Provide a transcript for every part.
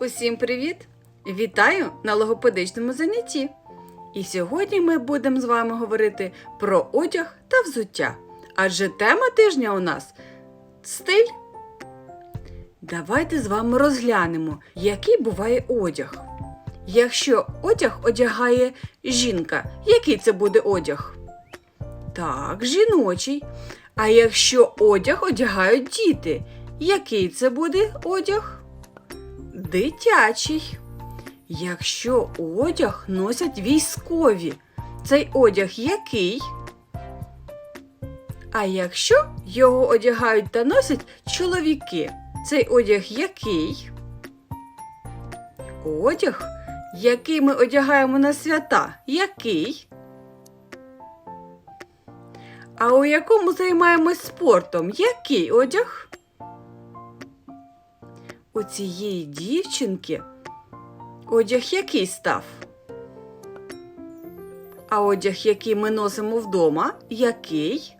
Усім привіт! Вітаю на логопедичному занятті. І сьогодні ми будемо з вами говорити про одяг та взуття. Адже тема тижня у нас стиль. Давайте з вами розглянемо, який буває одяг. Якщо одяг одягає жінка, який це буде одяг? Так, жіночий. А якщо одяг одягають діти, який це буде одяг? Дитячий. Якщо одяг носять військові, цей одяг який? А якщо його одягають та носять чоловіки, цей одяг який? Одяг, який ми одягаємо на свята, який? А у якому займаємось спортом, який одяг? У цієї дівчинки одяг який став? А одяг, який ми носимо вдома, який?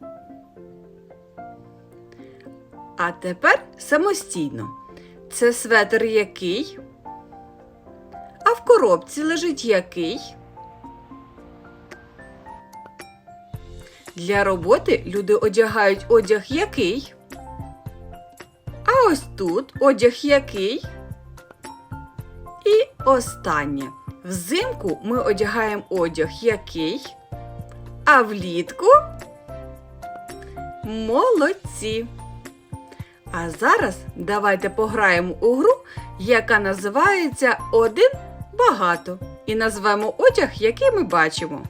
А тепер самостійно. Це светр який? А в коробці лежить який? Для роботи люди одягають одяг який? Ось тут одяг який? І останнє. Взимку ми одягаємо одяг який? А влітку? Молодці! А зараз давайте пограємо у гру, яка називається Один багато. І назвемо одяг, який ми бачимо.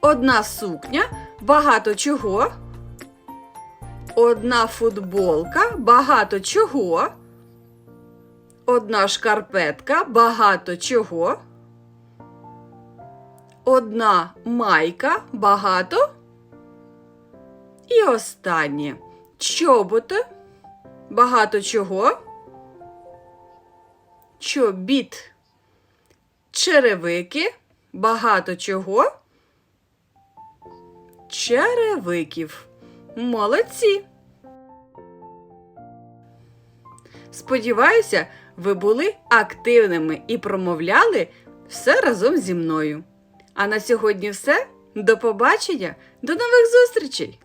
Одна сукня, багато чого. Одна футболка, багато чого. Одна шкарпетка, багато чого. Одна майка, багато. І останнє. Чоботи. Багато чого. Чобіт. Черевики. Багато чого. Черевиків. Молодці. Сподіваюся, ви були активними і промовляли все разом зі мною. А на сьогодні все. До побачення, до нових зустрічей!